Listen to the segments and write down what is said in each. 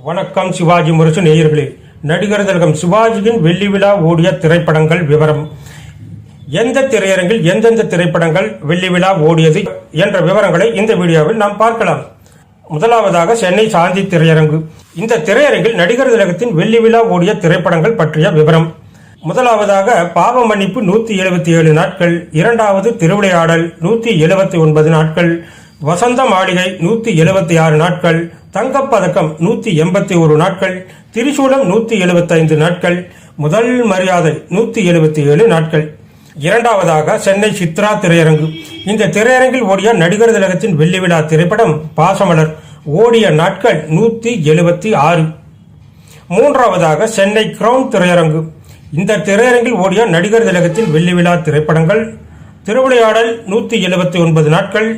வணக்கம் சிவாஜி முரசு நேயர்களே. நடிகர் திலகம் சிவாஜியின் வெள்ளி விழா ஓடிய திரைப்படங்கள் விவரம். எந்த திரையரங்கில் எந்தெந்த திரைப்படங்கள் வெள்ளி விழா ஓடியது என்ற விவரங்களை இந்த வீடியோவில் நாம் பார்க்கலாம். முதலாவதாக சென்னை சாந்தி திரையரங்கு. இந்த திரையரங்கில் நடிகர் திலகத்தின் வெள்ளி விழா ஓடிய திரைப்படங்கள் பற்றிய விவரம். முதலாவதாக பாவ மன்னிப்பு நூற்றி எழுபத்தி ஏழு நாட்கள். இரண்டாவது திருவிளையாடல் நூற்றி எழுபத்தி ஒன்பது நாட்கள். வசந்த மாளிகை நூத்தி எழுபத்தி ஆறு நாட்கள் தங்கப்பதக்கம் நூத்தி எண்பத்தி ஒரு நாட்கள் திரிசூலம் நூத்தி எழுபத்தைந்து நாட்கள் முதல் மரியாதை நூத்தி எழுபத்தி ஏழு நாட்கள். இரண்டாவதாக சென்னை சித்ரா திரையரங்கு. இந்த திரையரங்கில் ஓடிய நடிகர் திலகத்தின் வெள்ளி விழா திரைப்படம் பாசமலர் ஓடிய நாட்கள் நூத்தி எழுபத்தி ஆறு. மூன்றாவதாக சென்னை கிரவுன் திரையரங்கு. இந்த திரையரங்கில் ஓடிய நடிகர் திலகத்தின் வெள்ளி விழா திரைப்படங்கள் திருவிளையாடல் நூத்தி எழுபத்தி ஒன்பது நாட்கள்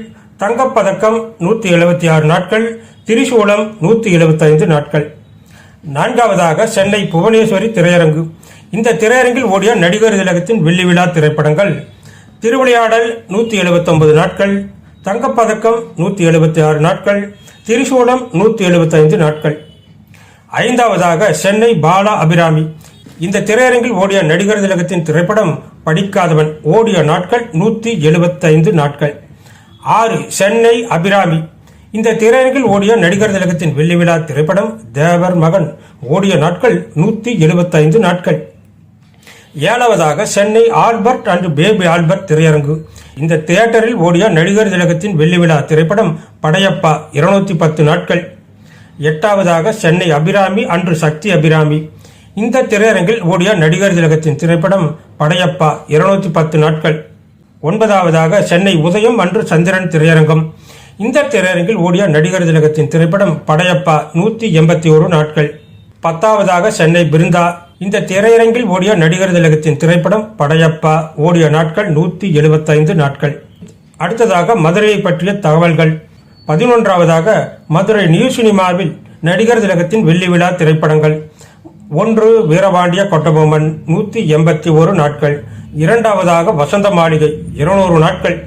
தங்கப்பதக்கம் நூற்றி எழுபத்தி ஆறு நாட்கள் திரிசூலம் நூற்றி எழுபத்தைந்து நாட்கள். நான்காவதாக சென்னை புவனேஸ்வரி திரையரங்கு. இந்த திரையரங்கில் ஓடிய நடிகர் திலகத்தின் வெள்ளி விழா திரைப்படங்கள். திருவிளையாடல் நூற்றி எழுபத்தொன்பது நாட்கள் தங்கப்பதக்கம் நூற்றி எழுபத்தி ஆறு நாட்கள் திரிசூலம் நூற்றி எழுபத்தைந்து நாட்கள். ஐந்தாவதாக சென்னை பாலா அபிராமி. இந்த திரையரங்கில் ஓடிய நடிகர் திலகத்தின் திரைப்படம் படிக்காதவன். ஓடிய நாட்கள் நூற்றி எழுபத்தைந்து நாட்கள். ஆறு சென்னை அபிராமி. இந்த திரையரங்கில் ஓடிய நடிகர் திலகத்தின் வெள்ளி விழா திரைப்படம் தேவர் மகன். ஓடிய நாட்கள் நூத்தி எழுபத்தைந்து நாட்கள். ஏழாவதாக Chennai Albert and Baby Albert திரையரங்கு. இந்த தியேட்டரில் ஓடிய நடிகர் திலகத்தின் வெள்ளி விழா திரைப்படம் படையப்பா இருநூத்தி பத்து நாட்கள். எட்டாவதாக சென்னை அபிராமி அன்று சக்தி அபிராமி. இந்த திரையரங்கில் ஓடிய நடிகர் திலகத்தின் திரைப்படம் படையப்பா இருநூத்தி பத்து நாட்கள். ஒன்பதாவதாக சென்னை உதயம் அன்று சந்திரன் திரையரங்கம். இந்த திரையரங்கில் ஓடிய நடிகர் திலகத்தின் திரைப்படம் படையப்பா நூத்தி எண்பத்தி ஒரு நாட்கள். பத்தாவதாக சென்னை பிருந்தா. இந்த திரையரங்கில் ஓடிய நடிகர் திலகத்தின் திரைப்படம் படையப்பா. ஓடிய நாட்கள் நூத்தி எழுபத்தைந்து நாட்கள். அடுத்ததாக மதுரையை பற்றிய தகவல்கள். பதினொன்றாவதாக மதுரை நியூ சினிமாவில் நடிகர் திலகத்தின் வெள்ளி விழா திரைப்படங்கள். ஒன்று வீரபாண்டிய கொட்டபொம்மன் நூத்தி எண்பத்தி ஒரு நாட்கள். இரண்டாவதாக வசந்த மாளிகை இருநூறு நாட்கள்.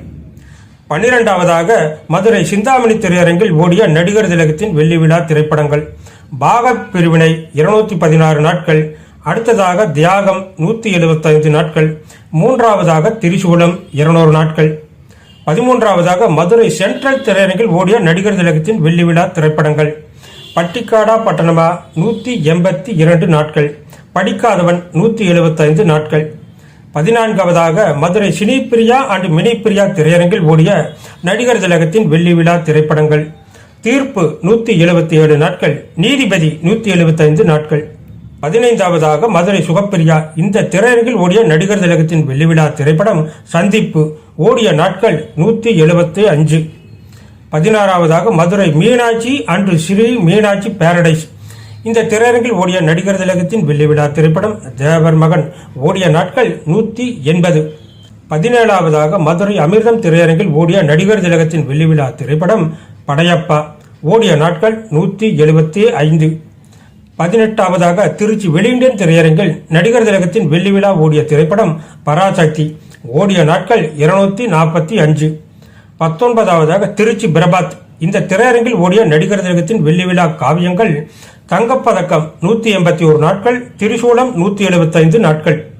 பன்னிரெண்டாவதாக மதுரை சிந்தாமணி திரையரங்கில் ஓடிய நடிகர் திலகத்தின் வெள்ளி விழா திரைப்படங்கள். பாகப் பிரிவினை இருநூத்தி பதினாறு நாட்கள். அடுத்ததாக தியாகம் நூத்தி எழுபத்தைந்து நாட்கள். மூன்றாவதாக திரிசூலம் இருநூறு நாட்கள். பதிமூன்றாவதாக மதுரை சென்ட்ரல் திரையரங்கில் ஓடிய நடிகர் திலகத்தின் வெள்ளி விழா திரைப்படங்கள். பட்டிக்காடா பட்டணமா நூத்தி எண்பத்தி இரண்டு நாட்கள். படிக்காதவன் நூத்தி எழுபத்தைந்து நாட்கள். பதினான்காவதாக மதுரை சினிப்பிரியா அண்ட் மினிப்பிரியா திரையரங்கில் ஓடிய நடிகர் திலகத்தின் வெள்ளி விழா திரைப்படங்கள். தீர்ப்பு நூத்தி எழுபத்தி ஏழு நாட்கள் நீதிபதி நூத்தி எழுபத்தைந்து நாட்கள். பதினைந்தாவதாக மதுரை சுகப்பிரியா இந்த திரையரங்கில் ஓடிய நடிகர் திலகத்தின் வெள்ளி விழா திரைப்படம் சந்திப்பு ஓடிய நாட்கள் நூத்தி எழுபத்தி அஞ்சு பதினாறாவதாக மதுரை மீனாட்சி அன்று ஸ்ரீ மீனாட்சி பேரடைஸ் இந்த திரையரங்கில் ஓடிய நடிகர் திலகத்தின் வெள்ளிவிழா திரைப்படம் தேவர் மகன் ஓடிய நாட்கள் நூத்தி எண்பது. பதினேழாவதாக மதுரை அமிர்தம் திரையரங்கில் ஓடிய நடிகர் திலகத்தின் வெள்ளிவிழா திரைப்படம் படையப்பா. ஓடிய நாட்கள் நூத்தி எழுபத்தி ஐந்து. பதினெட்டாவதாக திருச்சி வெளியிண்டியன் திரையரங்கில் நடிகர் திலகத்தின் வெள்ளிவிழா ஓடிய திரைப்படம் பராசக்தி. ஓடிய நாட்கள் இருநூத்தி நாற்பத்தி அஞ்சு. பத்தொன்பதாவதாக திருச்சி பிரபாத் இந்த திரையரங்கில் ஓடிய நடிகர் திலகத்தின் வெள்ளி விழா காவியங்கள் தங்கப்பதக்கம் நூத்தி எண்பத்தி ஒரு நாட்கள் திரிசூலம் நூத்தி எழுபத்தைந்து நாட்கள்.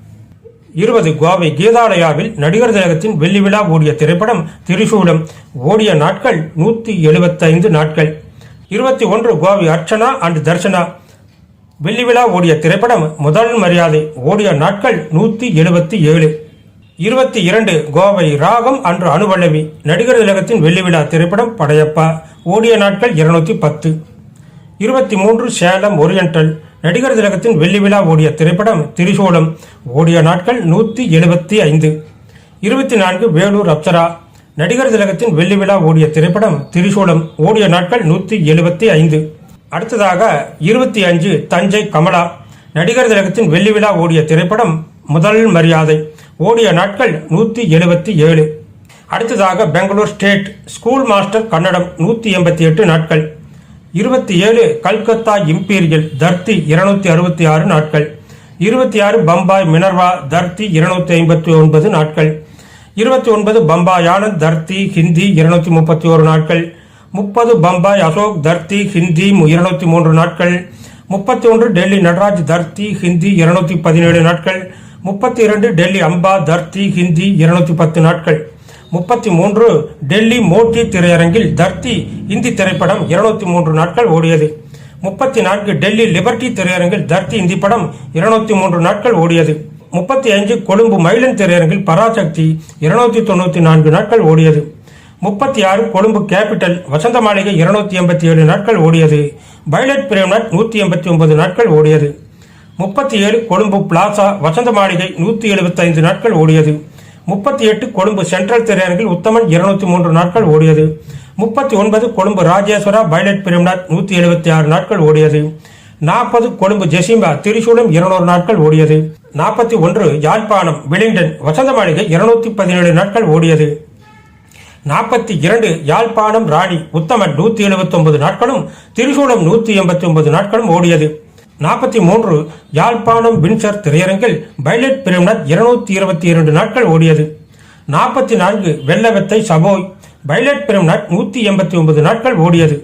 இருபது கோவை கீதாலயாவில் நடிகர் திலகத்தின் வெள்ளி விழா ஓடிய திரைப்படம் திரிசூலம் ஓடிய நாட்கள் நூத்தி எழுபத்தைந்து நாட்கள். இருபத்தி ஒன்று கோவை அர்ச்சனா அண்ட் தர்ஷனா. வெள்ளி விழா ஓடிய திரைப்படம் முதல் மரியாதை ஓடிய நாட்கள் நூத்தி எழுபத்தி ஏழு. இருபத்தி இரண்டு கோவை ராகம் அன்று அனுபலவி நடிகர் திலகத்தின் வெள்ளி விழா திரைப்படம் படையப்பா. ஓடிய நாட்கள் இருநூத்தி பத்து. இருபத்தி மூன்று சேலம் ஒரியண்டல் நடிகர் திலகத்தின் வெள்ளி விழா ஓடிய திரைப்படம் திரிசூலம் ஓடிய நாட்கள் நூத்தி எழுபத்தி ஐந்து. இருபத்தி நான்கு வேலூர் அப்சரா நடிகர் திலகத்தின் வெள்ளி விழா ஓடிய திரைப்படம் திரிசூலம் ஓடிய நாட்கள் நூத்தி எழுபத்தி ஐந்து. அடுத்ததாக இருபத்தி அஞ்சு தஞ்சை கமலா நடிகர் திலகத்தின் வெள்ளி விழா ஓடிய திரைப்படம் முதல் மரியாதை. ஓடிய நாட்கள் நூத்தி எழுபத்தி ஏழு. அடுத்ததாக Bangalore state school master Kannada நூத்தி எண்பத்தி எட்டு நாட்கள். இருபத்தி ஏழு கல்கத்தா இம்பீரியல் தர்த்தி இருநூத்தி அறுபத்தி ஆறு நாட்கள். இருபத்தி ஆறு பம்பாய் மினர்வா தர்த்தி இருநூத்தி ஐம்பத்தி ஒன்பது நாட்கள். இருபத்தி ஒன்பது பம்பாய் ஆனந்த் தர்த்தி ஹிந்தி இருநூத்தி முப்பத்தி ஒரு நாட்கள். முப்பது பம்பாய் அசோக் தர்த்தி ஹிந்தி இருநூத்தி மூன்று நாட்கள். முப்பத்தி ஒன்று டெல்லி நடராஜ் தர்த்தி ஹிந்தி இருநூத்தி பதினேழு நாட்கள். முப்பத்தி இரண்டு டெல்லி அம்பா தர்த்தி ஹிந்தி இருநூத்தி பத்து நாட்கள். முப்பத்தி மூன்று டெல்லி மோட்டி திரையரங்கில் தர்த்தி இந்தி திரைப்படம் இருநூத்தி மூன்று நாட்கள் ஓடியது. முப்பத்தி நான்கு டெல்லி லிபர்டி திரையரங்கில் தர்த்தி இந்தி படம் இருநூத்தி மூன்று நாட்கள் ஓடியது. முப்பத்தி ஐந்து கொழும்பு மயிலன் திரையரங்கில் பராசக்தி இருநூத்தி தொண்ணூத்தி நான்கு நாட்கள் ஓடியது. முப்பத்தி ஆறு கொழும்பு கேபிட்டல் வசந்த மாளிகை இருநூத்தி எண்பத்தி ஏழு நாட்கள் ஓடியது. பைலட் பிரேம்நாத் நூத்தி எண்பத்தி ஒன்பது நாட்கள் ஓடியது. முப்பத்தி ஏழு கொழும்பு பிளாசா வசந்த மாளிகை நூத்தி எழுபத்தைந்து நாட்கள் ஓடியது. முப்பத்தி எட்டு கொழும்பு சென்ட்ரல் திரையரங்கில் உத்தமன் இருநூத்தி மூன்று நாட்கள் ஓடியது. முப்பத்தி ஒன்பது கொழும்பு ராஜேஸ்வரா பைலட் பிரேம்நாத் நூத்தி எழுபத்தி ஆறு நாட்கள் ஓடியது. நாற்பது கொழும்பு ஜெசிம்பா திரிசூலம் இருநூறு நாட்கள் ஓடியது. நாற்பத்தி ஒன்று யாழ்ப்பாணம் விலிங்டன் வசந்த மாளிகை இருநூத்தி பதினேழு நாட்கள் ஓடியது. நாற்பத்தி இரண்டு யாழ்ப்பாணம் ராணி உத்தமன் நூத்தி எழுபத்தி ஒன்பது நாட்களும் திரிசூலம் நூத்தி எண்பத்தி ஒன்பது நாட்களும் ஓடியது. நாற்பத்தி மூன்று யாழ்ப்பாணம் வின்சர் திரையரங்கில் பைலட் பிரேம்நாத் இருநூத்தி இருபத்தி இரண்டு நாட்கள் ஓடியது. நாற்பத்தி நான்கு வெள்ளவத்தை சபோய் பைலட் பிரேம்நாத் நூத்தி எண்பத்தி ஒன்பது நாட்கள் ஓடியது.